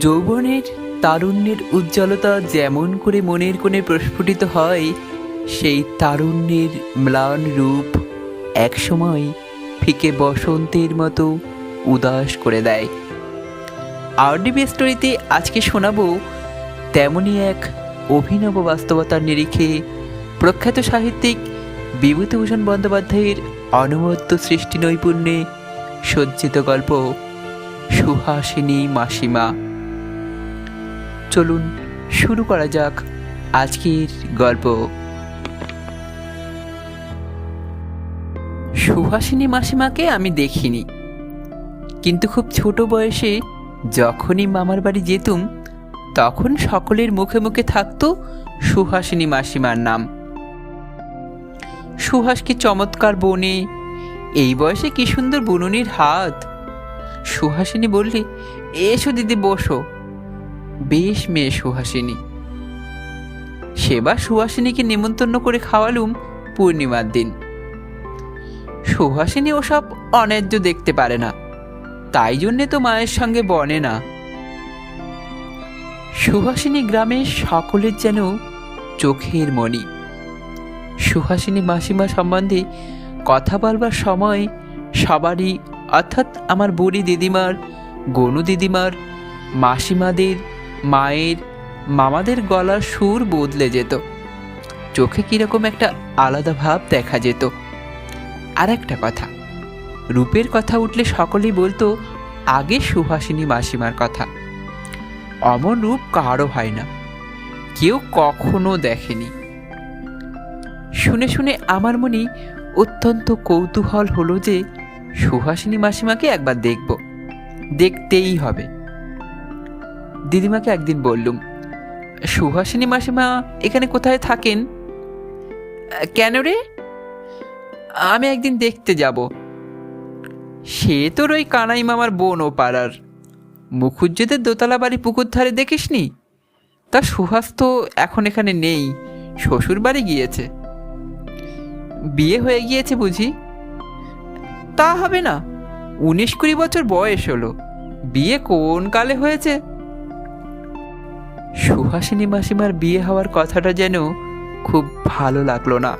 যৌবনের তারুণ্যের উজ্জ্বলতা যেমন করে মনের কোণে প্রস্ফুটিত হয়, সেই তারুণ্যের ম্লান রূপ একসময় ফিকে বসন্তের মতো উদাস করে দেয়। আরডিবি স্টোরিতে আজকে শোনাবো তেমনই এক অভিনব বাস্তবতার নিরিখে প্রখ্যাত সাহিত্যিক বিভূতিভূষণ বন্দ্যোপাধ্যায়ের অনবদ্য সৃষ্টি নৈপুণ্যে সজ্জিত গল্প সুহাসিনী মাসিমা। চলুন শুরু করা যাক আজকের গল্প। সুহাসিনী মাসিমাকে আমি দেখিনি। কিন্তু খুব ছোট বয়সে যখনই মামার বাড়ি যেতুম, তখন সকলের মুখে মুখে থাকতো সুহাসিনী মাসিমার নাম। সুহাস কি চমৎকার বনে, এই বয়সে কি সুন্দর বুননির হাত? সুহাসিনী বললি, এসো দিদি, বসো। বেশ মেয়ে সুহাসিনী। সেবার সুহাসিনীকে নেমন্তন্ন করে খাওয়ালুম পূর্ণিমার দিন। সুহাসিনী ওসব অন্যায্য দেখতে পারে না। তাই জন্যে তো মায়ের সঙ্গে বনে না। সুহাসিনী গ্রামের সকলের যেন চোখের মণি। সুহাসিনী মাসিমা সম্বন্ধে কথা বলবার সময় সবারই, অর্থাৎ আমার বুড়ি দিদিমার, গনু দিদিমার, মাসিমাদের মায়ের মামাদের গলার সুর বদলে যেত। চোখে কীরকম একটা আলাদা ভাব দেখা যেত। আর একটা কথা, রূপের কথা উঠলে সকলেই বলতো, আগে সুহাসিনী মাসিমার কথা। অমন রূপ কারও হয় না, কেউ কখনো দেখেনি। শুনে শুনে আমার মনে অত্যন্ত কৌতূহল হলো যে, সুহাসিনী মাসিমাকে একবার দেখব। দেখতেই হবে। দিদিমাকে একদিন বললুম সুহাসিনী মাসিমা এখানে কোথায় থাকেন? কেন রে? আমি একদিন দেখতে যাব। সে তোর ওই কানাই মামার বোন ও পাড়ার। মুখুজ্জেদের দোতলা বাড়ি পুকুর ধারে দেখিসনি? তা সুহাস তো এখন এখানে নেই শ্বশুর বাড়ি গিয়েছে। বিয়ে হয়ে গিয়েছে বুঝি? তা হবে না, উনিশ কুড়ি বছর বয়স হলো। বিয়ে কোন কালে হয়েছে? সুহাসিনী মাসিমার বিয়ে হওয়ার কথাটা যেন খুব ভালো লাগল না।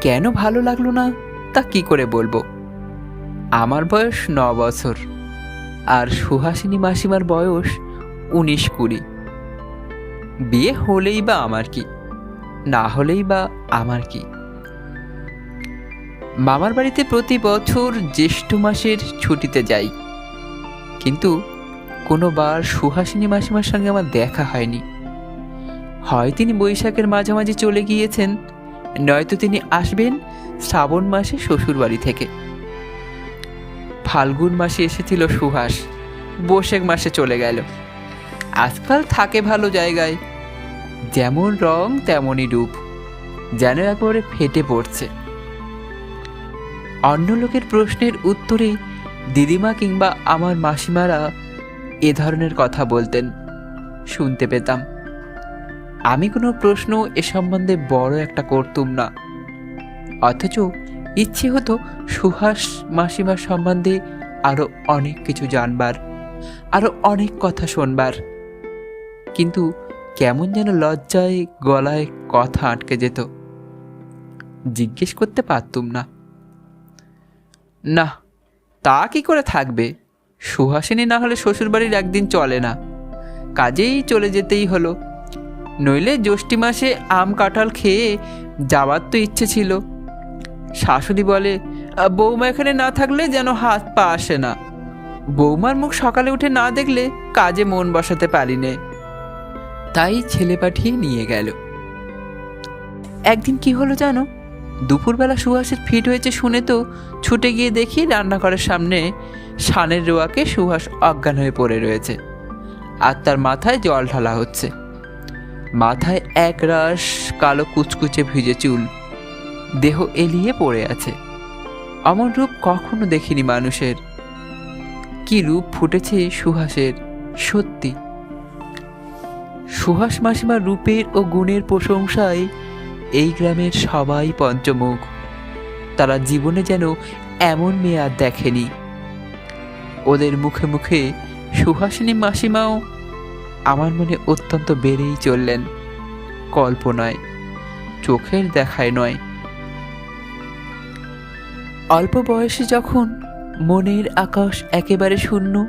কেন ভালো লাগল না, তা কি করে বলব? আমার বয়স ন বছর, আর সুহাসিনী মাসিমার বয়স উনিশ কুড়ি। বিয়ে হলেই বা আমার কি, না হলেই বা আমার কি? মামার বাড়িতে প্রতি বছর জ্যৈষ্ঠ মাসের ছুটিতে যাই, কিন্তু কোনোবার সুহাসিনী মাসিমার সঙ্গে আমার দেখা হয়নি। হয় তিনি বৈশাখের মাঝামাঝি চলে গিয়েছেন, নয়তো তিনি আসবেন শ্রাবণ মাসে শ্বশুর বাড়ি থেকে। ফাল্গুন মাসে এসেছিল সুহাস, বৈশাখ মাসে চলে গেল। আজকাল থাকে ভালো জায়গায়, যেমন রং তেমনই রূপ, যেন একেবারে ফেটে পড়ছে। অন্য লোকের প্রশ্নের উত্তরে দিদিমা কিংবা আমার মাসিমারা এ ধরনের কথা বলতেন। শুনতে পেতাম। আমি কোনো প্রশ্ন এ সম্বন্ধে বড় একটা করতুম না। অথচ ইচ্ছে হতো সুহাস মাসিমার সম্বন্ধে আরও অনেক কিছু জানবার আরও অনেক কথা শোনবার। কিন্তু কেমন যেন লজ্জায় গলায় কথা আটকে যেত। জিজ্ঞেস করতে পারতুম না। না, তা কি করে থাকবে? সুহাসিনী না হলে শ্বশুরবাড়ির একদিন চলে না। কাজেই চলে যেতেই হলো। নইলে জ্যৈষ্ঠী মাসে আম কাঁঠাল খেয়ে যাওয়ার তো ইচ্ছে ছিল। শাশুড়ি বলে "আহ, বৌমা এখানে না থাকলে যেন হাত পা আসে না। বৌমার মুখ সকালে উঠে না দেখলে কাজে মন বসাতে পারি নে তাই ছেলে পাঠিয়ে নিয়ে গেল। একদিন কি হলো জানো? দুপুরবেলা সুহাসের ফিট হয়েছে শুনে তো ছুটে গিয়ে দেখি রান্নাঘরের সামনে সানের রোয়াকে সুহাস অজ্ঞান হয়ে পড়ে রয়েছে আর তার মাথায় জল ঢালা হচ্ছে। মাথায় এক রাস কালো কুচকুচে ভিজে চুল। দেহ এলিয়ে পড়ে আছে। অমন রূপ কখনো দেখিনি মানুষের। কি রূপ ফুটেছে সুহাসের সত্যি। সুহাস মাসিমার রূপের ও গুণের প্রশংসায় এই গ্রামের সবাই পঞ্চমুখ। তারা জীবনে যেন এমন মেয়ে আর দেখেনি। ওদের মুখে মুখে, সুহাসিনী মাসিমাও, আমার মনে অত্যন্ত বেড়েই চললেন। কল্পনায় চোখের দেখায় নয়। অল্প বয়সে যখন মনের আকাশ একেবারে শূন্য,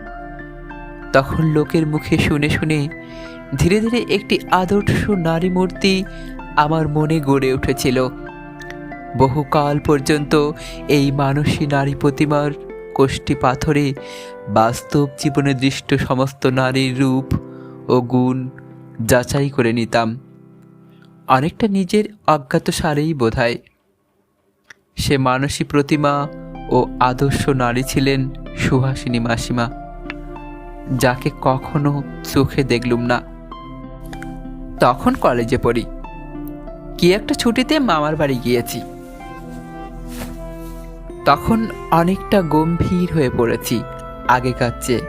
তখন লোকের মুখে শুনে শুনে ধীরে ধীরে একটি আদর্শ নারী মূর্তি আমার মনে গড়ে উঠেছিল। বহুকাল পর্যন্ত এই মানসী নারী প্রতিমার কোষ্ঠী পাথরে বাস্তব জীবনে দৃষ্ট সমস্ত নারীর রূপ ও গুণ যাচাই করে নিতাম। অনেকটা নিজের অজ্ঞাত সারেই বোধহয়। সে মানসী প্রতিমা ও আদর্শ নারী ছিলেন সুহাসিনী মাসিমা, যাকে কখনো চোখে দেখলুম না। তখন কলেজে পড়ি। কি একটা ছুটিতে মামার বাড়ি গিয়েছি। তখন অনেকটা গম্ভীর হয়ে পড়েছি আগেকার চেয়ে।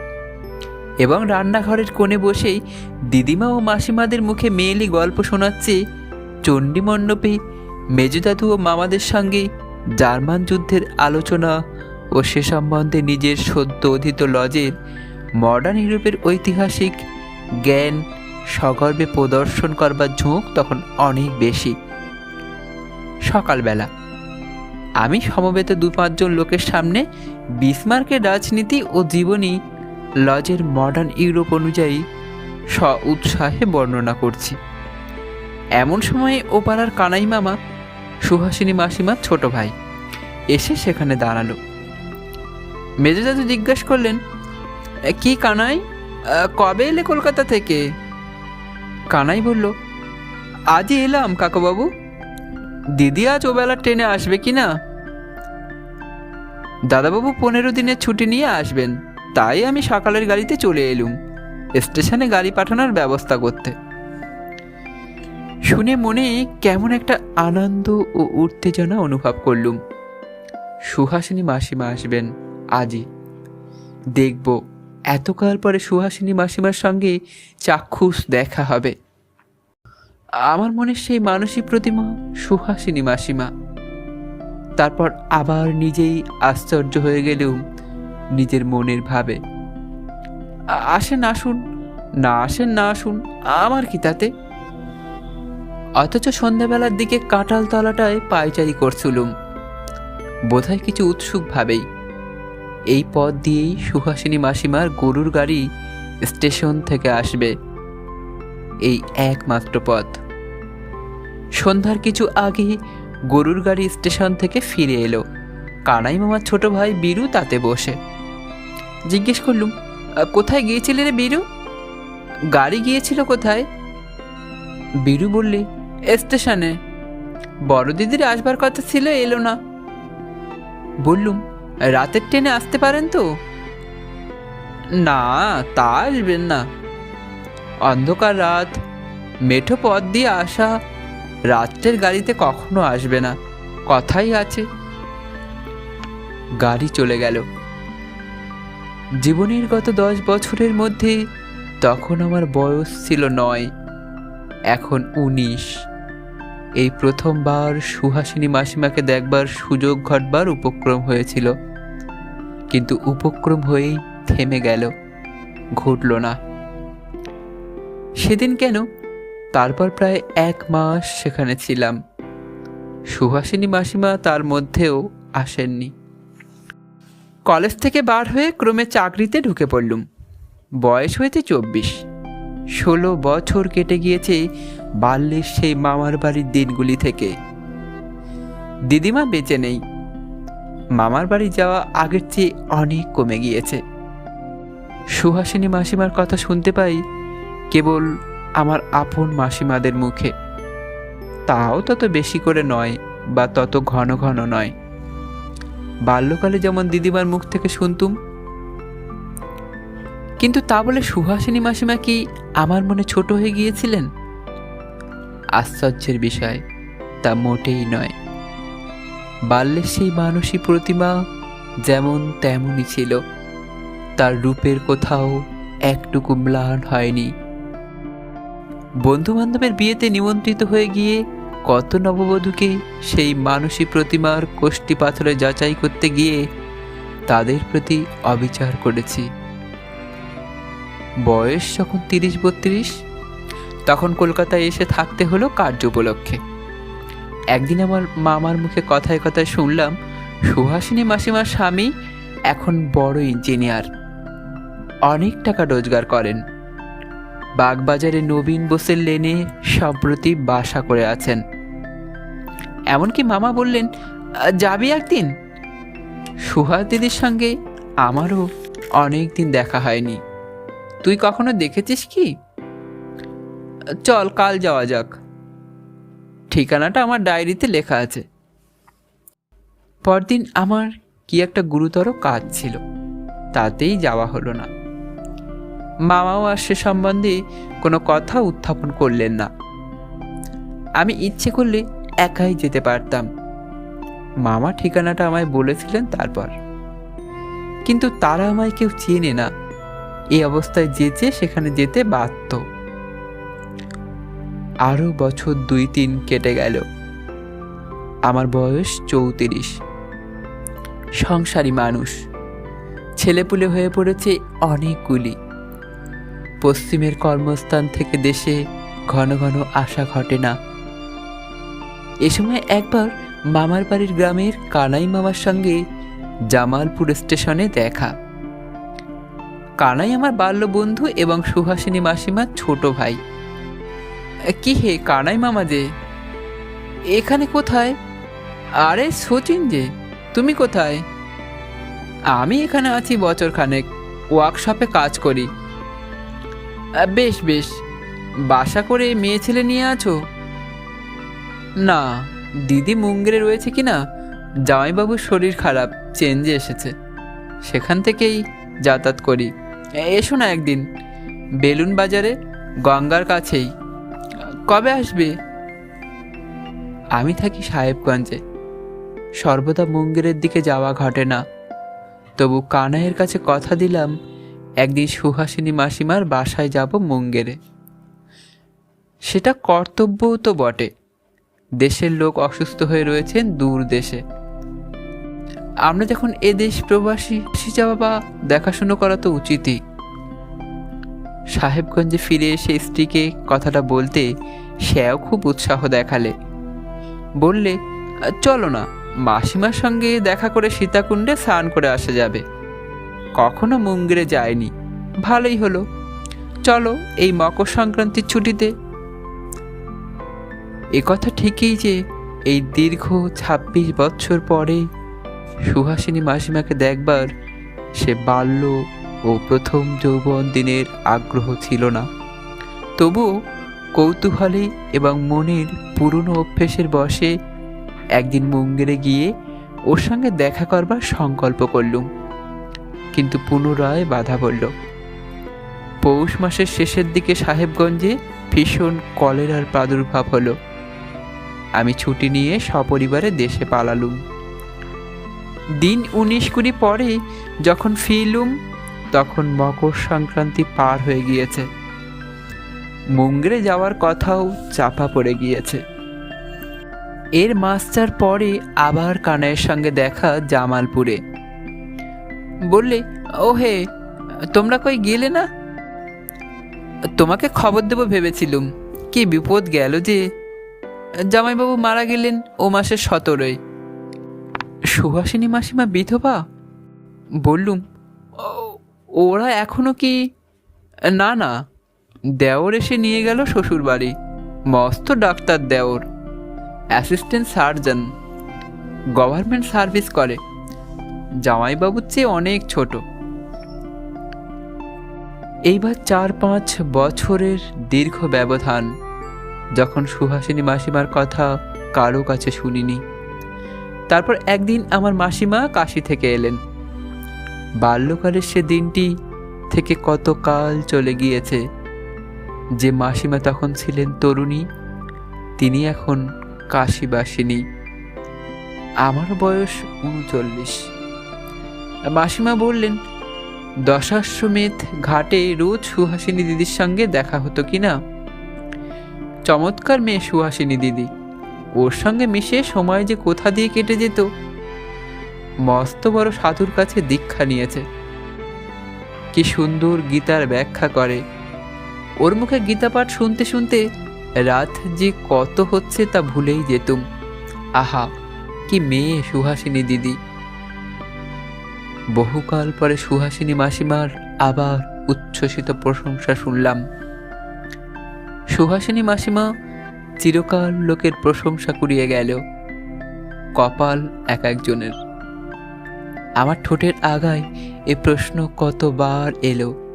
এবং রান্নাঘরের কোণে বসেই দিদিমা ও মাসিমাদের মুখে মেয়েলি গল্প শোনাচ্ছে চণ্ডী মণ্ডপে মেজদাদু ও মামাদের সঙ্গে জার্মান যুদ্ধের আলোচনা ও সে সম্বন্ধে নিজের সদ্য অধীত লজের মডার্ন ইউরোপের ঐতিহাসিক জ্ঞান সগর্বে প্রদর্শন করবার ঝোঁক তখন অনেক বেশি। সকালবেলা। আমি সমবেত দু পাঁচজন লোকের সামনে বিসমার্কের রাজনীতি ও জীবনী লজের মডার্ন ইউরোপ অনুযায়ী স্ব উৎসাহে বর্ণনা করছি। এমন সময়ে ওপাড়ার কানাই মামা সুহাসিনী মাসিমার ছোট ভাই এসে সেখানে দাঁড়াল। মেজো দাদু জিজ্ঞাসা করলেন "এ, কি কানাই? কবে এলে কলকাতা থেকে? কানাই বলল, আজই এলাম, কাকাবাবু। দিদি আজ ওবেলা ট্রেনে আসবে কি না? দাদাবাবু পনেরো দিনের ছুটি নিয়ে আসবেন, তাই আমি সকালের গাড়িতে চলে এলুম, স্টেশনে গাড়ি পাঠানোর ব্যবস্থা করতে। শুনে মনে কেমন একটা আনন্দ ও উত্তেজনা অনুভব করলুম। সুহাসিনী মাসিমা আসবেন, আজই। দেখব এতকাল পরে সুহাসিনী মাসিমার সঙ্গে চাক্ষুষ দেখা হবে। আমার মনে সেই মানসিক প্রতিমা সুহাসিনী মাসিমা। তারপর আবার নিজেই আশ্চর্য হয়ে গেলেও নিজের মনের ভাবে। আসেন আসুন, না আসেন না আসুন, আমার কি তাতে? অথচ সন্ধ্যাবেলার দিকে কাঁঠাল তলাটায় পায়চারি করছিলুম। বোধহয় কিছু উৎসুক ভাবেই। এই পথ দিয়েই সুহাসিনী মাসিমার গরুর গাড়ি স্টেশন থেকে আসবে। এই একমাত্র পথ। সন্ধ্যার কিছু আগে গরুর গাড়ি স্টেশন থেকে ফিরে এলো। কানাই মামার ছোট ভাই বীরু তাতে বসে। জিজ্ঞেস করলুম কোথায় গিয়েছিলে রে বীরু? গাড়ি গিয়েছিল কোথায়? বীরু বললি, স্টেশনে। বড় দিদির আসবার কথা ছিল, এলো না। বললুম রাতের ট্রেনে আসতে পারেন তো? না, তা আসবেন না। অন্ধকার রাত, মেঠো পথ দিয়ে আসা, রাত্রের গাড়িতে কখনো আসবে না, কথাই আছে। গাড়ি চলে গেল। জীবনের গত দশ বছরের মধ্যে তখন আমার বয়স ছিল নয়, এখন উনিশ। এই প্রথমবার সুহাসিনী মাসিমাকে দেখবার সুযোগ ঘটবার উপক্রম হয়েছিল। কিন্তু উপক্রম হয়েই থেমে গেল ঘটল না। সেদিন কেন? তারপর প্রায় এক মাস সেখানে ছিলাম। সুহাসিনী মাসিমা তার মধ্যেও আসেননি। কলেজ থেকে বার হয়ে ক্রমে চাকরিতে ঢুকে পড়লুম। বয়স হয়েছে চব্বিশ। ষোলো বছর কেটে গিয়েছে বাল্যের সেই মামার বাড়ির দিনগুলি থেকে। দিদিমা বেঁচে নেই। মামার বাড়ি যাওয়া আগের চেয়ে অনেক কমে গিয়েছে। সুহাসিনী মাসিমার কথা শুনতে পাই কেবল আমার আপন মাসিমাদের মুখে। তাও তত বেশি করে নয় বা তত ঘন ঘন নয়। বাল্যকালে যেমন দিদিমার মুখ থেকে শুনতুম। কিন্তু তা বলে সুহাসিনী মাসিমা কি আমার মনে ছোট হয়ে গিয়েছিলেন? আশ্চর্যের বিষয়, তা মোটেই নয়। বাল্যের সেই মানসী প্রতিমা যেমন তেমনই ছিল। তার রূপের কোথাও একটুকু ম্লান হয়নি। বন্ধু বান্ধবের বিয়েতে নিমন্ত্রিত হয়ে গিয়ে কত নববধূকে সেই মানসী প্রতিমার কোষ্ঠী পাথরে যাচাই করতে গিয়ে তাদের প্রতি অবিচার করেছি। বয়স যখন তিরিশ বত্রিশ, তখন কলকাতায় এসে থাকতে হলো কার্য উপলক্ষে। একদিন আমার মামার মুখে কথায় কথায় শুনলাম, সুহাসিনী মাসিমার স্বামী এখন বড় ইঞ্জিনিয়ার অনেক টাকা রোজগার করেন। বাগবাজারে নবীন বোসের লেনে সম্প্রতি বাসা করে আছেন। এমনকি মামা বললেন, যাবি একদিন? সুহাস দিদির সঙ্গে আমারও অনেক দিন দেখা হয়নি। তুই কখনো দেখেছিস কি? চল, কাল যাওয়া যাক। ঠিকানাটা আমার ডায়েরিতে লেখা আছে। পরদিন আমার কি একটা গুরুতর কাজ ছিল, তাতেই যাওয়া হলো না। মামাও আর সে সম্বন্ধে কোনো কথা উত্থাপন করলেন না। আমি ইচ্ছে করলে একাই যেতে পারতাম। মামা ঠিকানাটা আমায় বলেছিলেন তারপর। কিন্তু তারা আমায় কেউ চেনে না। এই অবস্থায় যেচে সেখানে যেতে বাধ্য। আরও বছর দুই তিন কেটে গেল। আমার বয়স চৌত্রিশ। সংসারী মানুষ। ছেলেপুলে হয়ে পড়েছে অনেকগুলি। পশ্চিমের কর্মস্থান থেকে দেশে ঘন ঘন আসা ঘটে না। এ সময় একবার মামার বাড়ির গ্রামের কানাই মামার সঙ্গে জামালপুর স্টেশনে দেখা। কানাই আমার বাল্য বন্ধু এবং সুহাসিনী মাসিমার ছোট ভাই। কি হে কানাই মামা যে? এখানে কোথায়? আরে সচিন যে, তুমি কোথায়? আমি এখানে আছি বছর খানেক ওয়ার্কশপে কাজ করি। বেশ বেশ। বাসা করে মেয়ে ছেলে নিয়ে আছো? না, দিদি মুঙ্গেরে রয়েছে কি না জামাইবাবুর শরীর খারাপ চেঞ্জে এসেছে। সেখান থেকেই যাতায়াত করি। এসো না একদিন। বেলুন বাজারে, গঙ্গার কাছেই। কবে আসবে? আমি থাকি সাহেবগঞ্জে। সর্বদা মন্দিরের দিকে যাওয়া ঘটে না। তবু কানাইয়ের কাছে কথা দিলাম, একদিন সুহাসিনী মাসিমার বাসায় যাব মঙ্গেরে। সেটা কর্তব্যও তো বটে। দেশের লোক অসুস্থ হয়ে রয়েছেন দূর দেশে। আমরা যখন এদেশ প্রবাসী যাওয়া বা দেখাশুনো করা তো উচিতই। সাহেবগঞ্জে ফিরে এসে স্ত্রীকে কথাটা বলতে সেও খুব উৎসাহ দেখালে। বললে, চলো না, মাসিমার সঙ্গে দেখা করে সীতাকুণ্ডে স্নান করে আসা যাবে। কখনো মন্দিরে যায়নি, ভালোই হলো। চলো এই মকর সংক্রান্তির ছুটিতে। কথা ঠিকই যে এই দীর্ঘ ছাব্বিশ বছর পরে সুহাসিনী মাসিমাকে দেখবার সে বাল্য ও প্রথম যৌবন দিনের আগ্রহ ছিল না। তবুও কৌতূহলী এবং মনের পুরনো অভ্যেসের বসে একদিন মঙ্গেরে গিয়ে ওর সঙ্গে দেখা করবার সংকল্প করলুম। কিন্তু পুনরায় বাধা পড়ল। পৌষ মাসের শেষের দিকে সাহেবগঞ্জে ভীষণ কলেরার প্রাদুর্ভাব হলো। আমি ছুটি নিয়ে সপরিবারে দেশে পালালুম। দিন উনিশ কুড়ি পরে যখন ফিরলুম তখন মকর সংক্রান্তি পার হয়ে গিয়েছে। মুঙ্গরে যাওয়ার কথাও চাপা পড়ে গিয়েছে। এর মাস্টার পরে আবার কানাইয়ের সঙ্গে দেখা জামালপুরে। বললে ও হে তোমরা কই গেলে না? তোমাকে খবর দেবো ভেবেছিলুম। কি বিপদ গেল যে? জামাইবাবু মারা গেলেন ও মাসের সতেরোই সুহাসিনী মাসিমা বিধবা? বললুম "ও- ওরা এখনও কি, না না, দেওর এসে নিয়ে গেল শ্বশুর বাড়ি মস্ত ডাক্তার দেওর। Assistant surgeon. গভর্নমেন্ট সার্ভিস করে। জামাইবাবুর চেয়ে অনেক ছোট। এইবার চার পাঁচ বছরের দীর্ঘ ব্যবধান। যখন সুহাসিনী মাসিমার কথা কারও কাছে শুনিনি। তারপর একদিন আমার মাসিমা কাশি থেকে এলেন। বাল্যকালের সে দিনটি থেকে কত কাল চলে গিয়েছে? যে মাসিমা তখন ছিলেন তরুণী, তিনি এখন কাশিবাসিনী। আমার বয়স উনচল্লিশ। মাসিমা বললেন, দশাশ্বমেধ ঘাটে রোজ সুহাসিনী দিদির সঙ্গে দেখা হতো কি না? চমৎকার মেয়ে সুহাসিনী দিদি। ওর সঙ্গে মিশে সময় যে কোথা দিয়ে কেটে যেত মস্ত বড় সাধুর কাছে দীক্ষা নিয়েছে। কি সুন্দর গীতার ব্যাখ্যা করে। ওর মুখে গীতা পাঠ শুনতে শুনতে রাত যে কত হচ্ছে তা ভুলেই যেতুম। আহা, কি মেয়ে সুহাসিনী দিদি। বহুকাল পরে সুহাসিনী মাসিমার আবার উচ্ছ্বসিত প্রশংসা শুনলাম। সুহাসিনী মাসিমা চিরকাল লোকের প্রশংসা কুড়িয়ে গেল। কপাল এক একজনের। আমার ঠোঁটের আগায় এ প্রশ্ন কতবার এলো?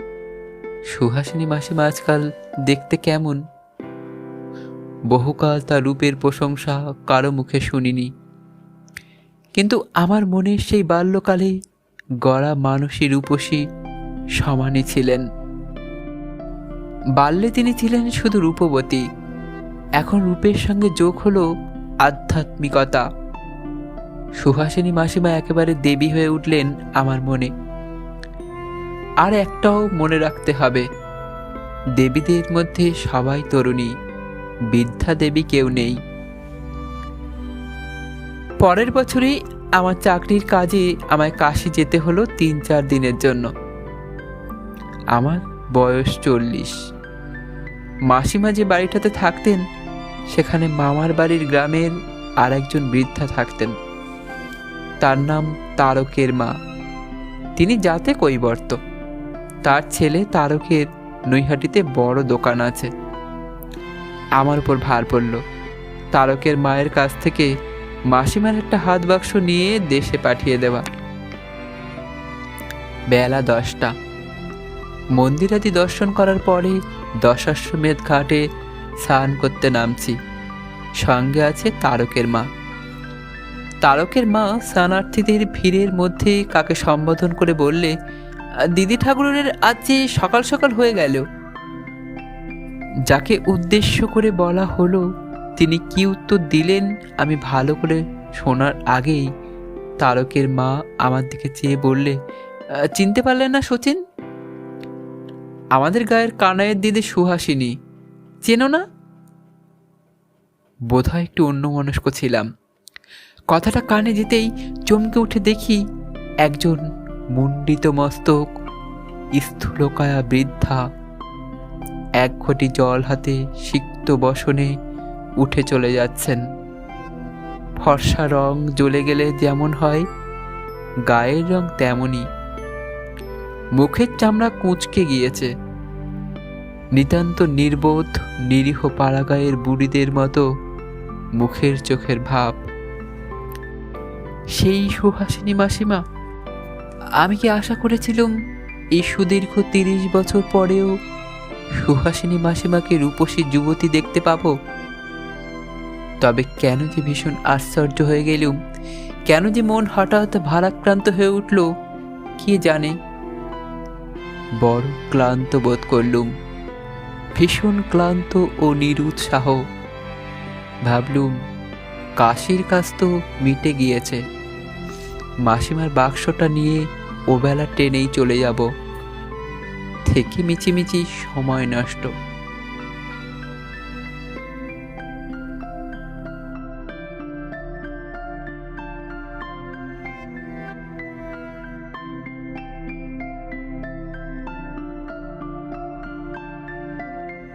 সুহাসিনী মাসিমা আজকাল দেখতে কেমন? বহুকাল তার রূপের প্রশংসা কারও মুখে শুনিনি। কিন্তু আমার মনে সেই বাল্যকালে গড়া মানসী রূপসী সমানে ছিলেন। বাল্যে তিনি ছিলেন শুধু রূপবতী। এখন রূপের সঙ্গে যোগ হলো আধ্যাত্মিকতা। সুহাসিনী মাসিমা একেবারে দেবী হয়ে উঠলেন আমার মনে। আর একটাও মনে রাখতে হবে, দেবীদের মধ্যে সবাই তরুণী, বৃদ্ধা দেবী কেউ নেই। পরের বছরই আমার চাকরির কাজে আমায় কাশি যেতে হলো তিন চার দিনের জন্য। আমার বয়স চল্লিশ। মাসিমা যে বাড়িটাতে থাকতেন, সেখানে মামার বাড়ির গ্রামের আর একজন বৃদ্ধা থাকতেন। তার নাম তারকের মা। তিনি যাতে কৈবর্ত। তার ছেলে তারকের নৈহাটিতে বড় দোকান আছে। আমার উপর ভার পড়ল। তারকের মায়ের কাছ থেকে মাসিমার একটা হাত বাক্স নিয়ে দেশে পাঠিয়ে দেওয়া। বেলা দশটা। মন্দিরাদি দর্শন করার পরে দশাশ্বমেধ ঘাটে স্নান করতে নামছি। সঙ্গে আছে তারকের মা। তারকের মা স্নানার্থীদের ভিড়ের মধ্যে কাকে সম্বোধন করে বললে, দিদি ঠাকুরের আজ যে সকাল সকাল হয়ে গেল। যাকে উদ্দেশ্য করে বলা হলো, তিনি কি উত্তর দিলেন আমি ভালো করে শোনার আগেই তারকের মা আমার দিকে চেয়ে বললে, চিনতে পারলেন না সচিন আমাদের গায়ের কানাইয়ের দিদি সুহাসিনী, চেনো না? বোধহয় একটু অন্যমনস্ক ছিলাম। কথাটা কানে যেতেই চমকে উঠে দেখি একজন মুন্ডিত মস্তক, স্থূলকায়া বৃদ্ধা। এক ঘটি জল হাতে সিক্ত বসনে উঠে চলে যাচ্ছেন। ফর্সা রং জ্বলে গেলে যেমন হয়, গায়ের রং তেমনই। মুখের চামড়া কুঁচকে গিয়েছে। নিতান্ত নির্বোধ, নিরীহ পাড়াগায়ের বুড়িদের মতো মুখের চোখের ভাব। সেই সুহাসিনী মাসিমা? আমি কি আশা করেছিলাম এই সুদীর্ঘ তিরিশ বছর পরেও সুহাসিনী মাসিমাকে রূপসী যুবতী দেখতে পাবো? তবে কেন যে ভীষণ আশ্চর্য হয়ে গেলুম, কেন যে মন হঠাৎ ভারাক্রান্ত হয়ে উঠল, কে জানে? বড় ক্লান্ত বোধ করলুম, ভীষণ ক্লান্ত ও নিরুৎসাহ। ভাবলুম, কাশির কাজ তো মিটে গিয়েছে। মাসিমার বাক্সটা নিয়ে ওবেলা ট্রেনেই চলে যাব। থেকে মিচিমিচি সময় নষ্ট।